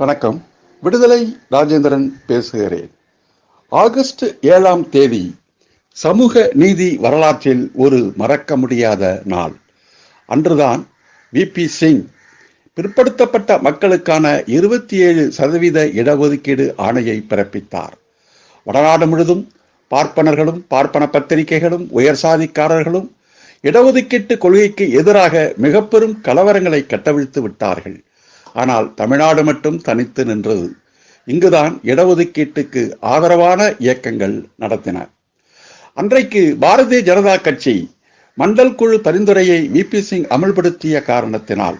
வணக்கம். விடுதலை ராஜேந்திரன் பேசுகிறேன். ஆகஸ்ட் ஏழாம் தேதி சமூக நீதி வரலாற்றில் ஒரு மறக்க முடியாத நாள். அன்றுதான் விபி சிங் பிற்படுத்தப்பட்ட மக்களுக்கான இருபத்தி ஏழு சதவீத இடஒதுக்கீடு ஆணையை பிறப்பித்தார். வடநாடு முழுதும் பார்ப்பனர்களும் பார்ப்பன பத்திரிகைகளும் உயர் சாதிக்காரர்களும் இடஒதுக்கீட்டு கொள்கைக்கு எதிராக மிக பெரும் கலவரங்களை கட்டவிழ்த்து விட்டார்கள். ஆனால் தமிழ்நாடு மட்டும் தனித்து நின்றது. இங்குதான் இடஒதுக்கீட்டுக்கு ஆதரவான இயக்கங்கள் நடத்தின. அன்றைக்கு பாரதிய ஜனதா கட்சி மண்டல் குழு பரிந்துரையை விபி சிங் அமல்படுத்திய காரணத்தினால்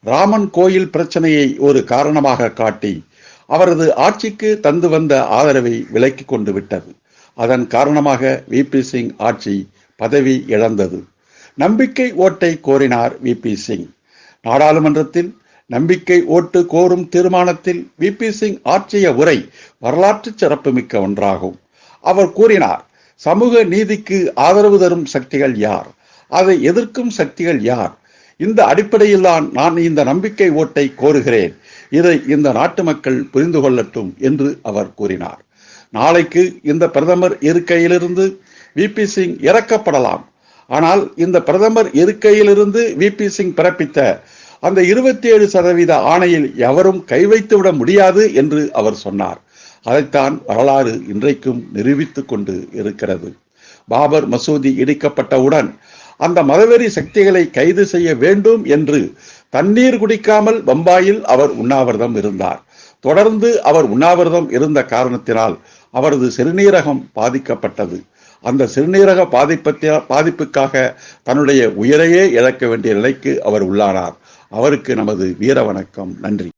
ராமன் கோயில் பிரச்சனையை ஒரு காரணமாக காட்டி அவரது ஆட்சிக்கு தந்து வந்த ஆதரவை விலக்கி கொண்டு விட்டது. அதன் காரணமாக விபி சிங் ஆட்சி பதவி இழந்தது. நம்பிக்கை ஓட்டை கோரினார் விபி சிங். நாடாளுமன்றத்தில் நம்பிக்கை ஓட்டு கோரும் தீர்மானத்தில் விபி சிங் ஆற்றிய உரை வரலாற்று சிறப்புமிக்க ஒன்றாகும். அவர் கூறினார் சமூக நீதிக்கு ஆதரவு தரும் சக்திகள் யார்? அதை எதிர்க்கும் சக்திகள் யார்? இந்த அடிப்படையில் தான் நான் இந்த நம்பிக்கை ஓட்டை கோருகிறேன். இதை இந்த நாட்டு மக்கள் புரிந்து கொள்ளட்டும் என்று அவர் கூறினார். நாளைக்கு இந்த பிரதமர் இருக்கையிலிருந்து விபி சிங் இறக்கப்படலாம். ஆனால் இந்த பிரதமர் இருக்கையிலிருந்து விபி சிங் பிறப்பித்த அந்த இருபத்தி ஏழு சதவீத ஆணையில் எவரும் கை வைத்துவிட முடியாது என்று அவர் சொன்னார். அதைத்தான் வரலாறு இன்றைக்கும் நிரூபித்துக் கொண்டு இருக்கிறது. பாபர் மசூதி இடிக்கப்பட்டவுடன் அந்த மதவெறி சக்திகளை கைது செய்ய வேண்டும் என்று தண்ணீர் குடிக்காமல் பம்பாயில் அவர் உண்ணாவிரதம் இருந்தார். தொடர்ந்து அவர் உண்ணாவிரதம் இருந்த காரணத்தினால் அவரது சிறுநீரகம் பாதிக்கப்பட்டது. அந்த சிறுநீரக பாதிப்பத்த பாதிப்புக்காக தன்னுடைய உயிரையே இழக்க வேண்டிய நிலைக்கு அவர் உள்ளானார். அவருக்கு நமது வீர வணக்கம். நன்றி.